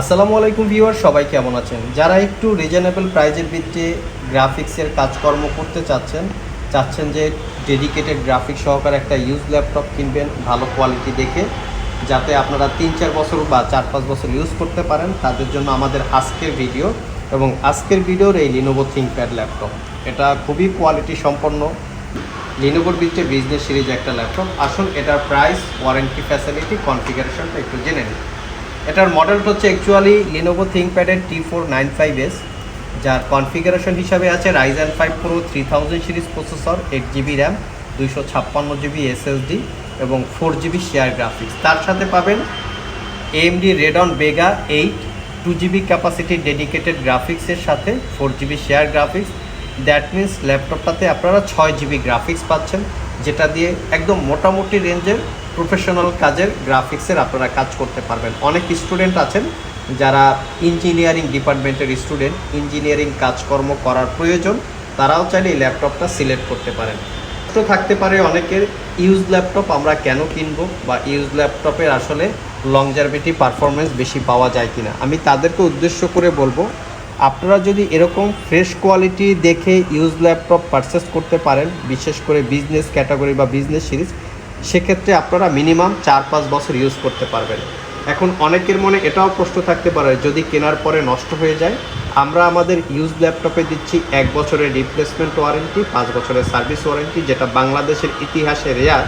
আসসালামু আলাইকুম ভিউয়ার সবাই কেমন আছেন? যারা একটু রিজনেবল প্রাইজের ভিত্তিতে গ্রাফিক্সের কাজকর্ম করতে চাচ্ছেন চাচ্ছেন যে ডেডিকেটেড গ্রাফিক্স সহকারে একটা ইউজ ল্যাপটপ কিনবেন, ভালো কোয়ালিটি দেখে, যাতে আপনারা তিন চার বছর বা চার পাঁচ বছর ইউজ করতে পারেন, তাদের জন্য আমাদের আজকের ভিডিও এবং আজকের ভিডিওর এই লিনোভো থিঙ্কপ্যাড ল্যাপটপ এটা খুবই কোয়ালিটি সম্পন্ন লিনোভোর ভিত্তিতে বিজনেস সিরিজ একটা ল্যাপটপ আসুন, এটার প্রাইস ওয়ারেন্টি ফ্যাসিলিটি কনফিগারেশনটা একটু জেনে নিন এটার মডেলটা হচ্ছে actually Lenovo থিঙ্কপ্যাডের T four nine five S যার কনফিগারেশন হিসাবে আছে Ryzen five pro three thousand series processor eight GB RAM দুইশো ছাপ্পান্ন জিবি এসএসডি এবং ফোর জিবি শেয়ার গ্রাফিক্স তার সাথে পাবেন AMD Radeon Vega eight two GB capacity dedicated গ্রাফিক্সের সাথে four GB share graphics that means ল্যাপটপটাতে আপনারা ছয় জিবি গ্রাফিক্স পাচ্ছেন। যেটা দিয়ে একদম মোটামুটি রেঞ্জের প্রফেশনাল কাজের গ্রাফিক্সের আপনারা কাজ করতে পারবেন। অনেক স্টুডেন্ট আছেন যারা ইঞ্জিনিয়ারিং ডিপার্টমেন্টের স্টুডেন্ট, ইঞ্জিনিয়ারিং কাজকর্ম করার প্রয়োজন, তারাও চাইলে এই ল্যাপটপটা সিলেক্ট করতে পারেন। তো থাকতে পারে অনেকের ইউজ ল্যাপটপ, আমরা কেন কিনবো বা ইউজ ল্যাপটপের আসলে লং লংজারভিটি পারফরমেন্স বেশি পাওয়া যায় কিনা। আমি তাদেরকে উদ্দেশ্য করে বলব আপনারা যদি এরকম ফ্রেশ কোয়ালিটি দেখে ইউজ ল্যাপটপ পারচেস করতে পারেন, বিশেষ করে বিজনেস ক্যাটাগরি বা বিজনেস সিরিজ সেক্ষেত্রে আপনারা মিনিমাম চার পাঁচ বছর ইউজ করতে পারবেন। এখন অনেকের মনে এটাও প্রশ্ন থাকতে পারে, যদি কেনার পরে নষ্ট হয়ে যায়, আমরা আমাদের ইউজ ল্যাপটপে দিচ্ছি এক বছরের রিপ্লেসমেন্ট ওয়ারেন্টি পাঁচ বছরের সার্ভিস ওয়ারেন্টি যেটা বাংলাদেশের ইতিহাসে রেয়ার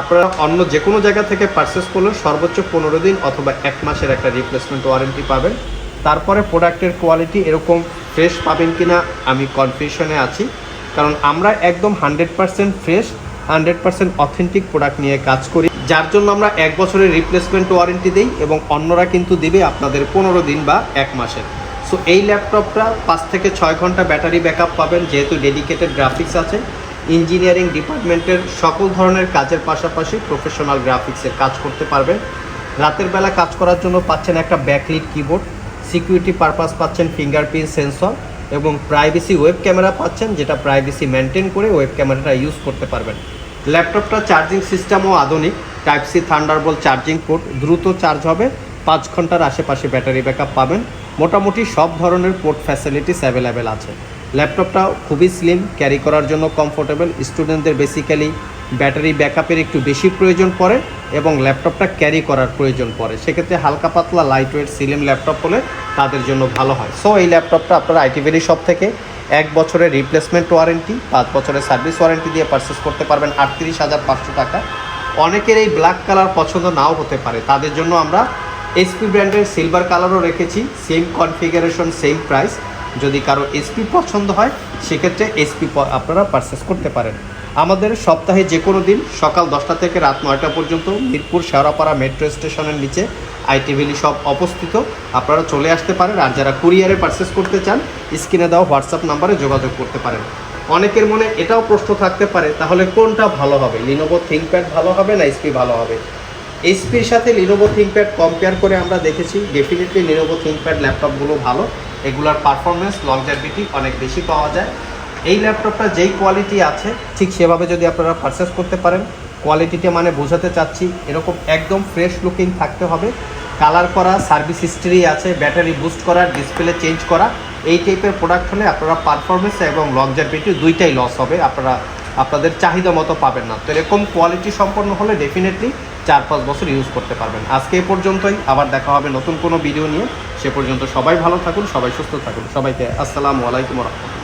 আপনারা অন্য যে কোনো জায়গা থেকে পারচেস করলে সর্বোচ্চ পনেরো দিন অথবা এক মাসের একটা রিপ্লেসমেন্ট ওয়ারেন্টি পাবেন। তারপরে প্রোডাক্টের কোয়ালিটি এরকম ফ্রেশ পাবেন কিনা আমি কনফিউশনে আছি। কারণ আমরা একদম hundred percent fresh, hundred percent authentic product নিয়ে কাজ করি। যার জন্য আমরা এক বছরের রিপ্লেসমেন্ট ওয়ারেন্টি দিই এবং অন্যরা কিন্তু দেবে আপনাদের পনেরো দিন বা এক মাসের। সো এই ল্যাপটপটা পাঁচ থেকে ছয় ঘণ্টা ব্যাটারি ব্যাকআপ পাবেন, যেহেতু ডেডিকেটেড গ্রাফিক্স আছে। ইঞ্জিনিয়ারিং ডিপার্টমেন্টের সকল ধরনের কাজের পাশাপাশি প্রফেশনাল গ্রাফিক্সের কাজ করতে পারবেন। রাতের বেলা কাজ করার জন্য পাচ্ছেন একটা ব্যাকলিট কিবোর্ড সিকিউরিটি পারপাস পাচ্ছেন ফিঙ্গারপ্রিন্ট সেন্সর এবং প্রাইভেসি ওয়েব ক্যামেরা পাচ্ছেন, যেটা প্রাইভেসি মেনটেন করে ওয়েব ক্যামেরাটা ইউজ করতে পারবেন। ল্যাপটপটা চার্জিং সিস্টেমও আধুনিক, type C Thunderbolt charging port দ্রুত চার্জ হবে, পাঁচ ঘণ্টার আশেপাশে ব্যাটারি ব্যাকআপ পাবেন, মোটামুটি সব ধরনের পোর্ট ফ্যাসিলিটিস অ্যাভেলেবেল আছে। ল্যাপটপটা খুবই স্লিম ক্যারি করার জন্য কমফোর্টেবল স্টুডেন্টদের বেসিক্যালি ব্যাটারি ব্যাকআপের একটু বেশি প্রয়োজন পড়ে এবং ল্যাপটপটা ক্যারি করার প্রয়োজন পড়ে। সেক্ষেত্রে হালকা পাতলা লাইট ওয়েট সিলিম ল্যাপটপ হলে তাদের জন্য ভালো হয়। সো এই ল্যাপটপটা আপনারা আইটি শপ থেকে এক বছরের রিপ্লেসমেন্ট ওয়ারেন্টি পাঁচ বছরের সার্ভিস ওয়ারেন্টি দিয়ে পারচেস করতে পারবেন আটত্রিশ হাজার পাঁচশো টাকা। অনেকের এই ব্ল্যাক কালার পছন্দ নাও হতে পারে। তাদের জন্য আমরা এসপি ব্র্যান্ডের সিলভার কালারও রেখেছি সেম কনফিগারেশন সেম প্রাইস যদি কারও এসপি পছন্দ হয়, সেক্ষেত্রে এসপি আপনারা পারচেস করতে পারেন। আমাদের সপ্তাহে যে কোনো দিন সকাল দশটা থেকে রাত নয়টা পর্যন্ত মিরপুর শেওড়াপাড়া মেট্রো স্টেশনের নিচে আইটি ভ্যালি সব অবস্থিত। আপনারা চলে আসতে পারেন আর যারা কুরিয়ারে পারচেস করতে চান, স্ক্রিনে দেওয়া হোয়াটসঅ্যাপ নাম্বারে যোগাযোগ করতে পারেন। অনেকের মনে এটাও প্রশ্ন থাকতে পারে, তাহলে কোনটা ভালো হবে? লিনোভো থিঙ্কপ্যাড ভালো হবে না এসপি ভালো হবে? এইচপির সাথে লিনোভো থিঙ্কপ্যাড কম্পেয়ার করে আমরা দেখেছি ডেফিনেটলি লিনোভো থিঙ্কপ্যাড ল্যাপটপগুলো ভালো। এগুলার পারফরমেন্স লংজারভিটি অনেক বেশি পাওয়া যায়। এই ল্যাপটপটা যেই কোয়ালিটি আছে, ঠিক সেভাবে যদি আপনারা পারচেস করতে পারেন কোয়ালিটিটা মানে বোঝাতে চাচ্ছি, এরকম একদম ফ্রেশ লুকিং থাকতে হবে। কালার করা সার্ভিস হিস্ট্রি আছে ব্যাটারি বুস্ট করা ডিসপ্লে চেঞ্জ করা, এই টাইপের প্রোডাক্ট হলে আপনারা পারফরমেন্স এবং লংজারভিটি দুইটাই লস হবে, আপনারা, আপনাদের চাহিদা মতো পাবেন না। তো এরকম কোয়ালিটি সম্পন্ন হলে ডেফিনেটলি চার পাঁচ বছর ইউজ করতে পারবেন। আজকে এ পর্যন্তই, আবার দেখা হবে নতুন কোনো ভিডিও নিয়ে। সে পর্যন্ত সবাই ভালো থাকুন, সবাই সুস্থ থাকুন। সবাইকে আসসালামু আলাইকুম রহমতুল্লাহ।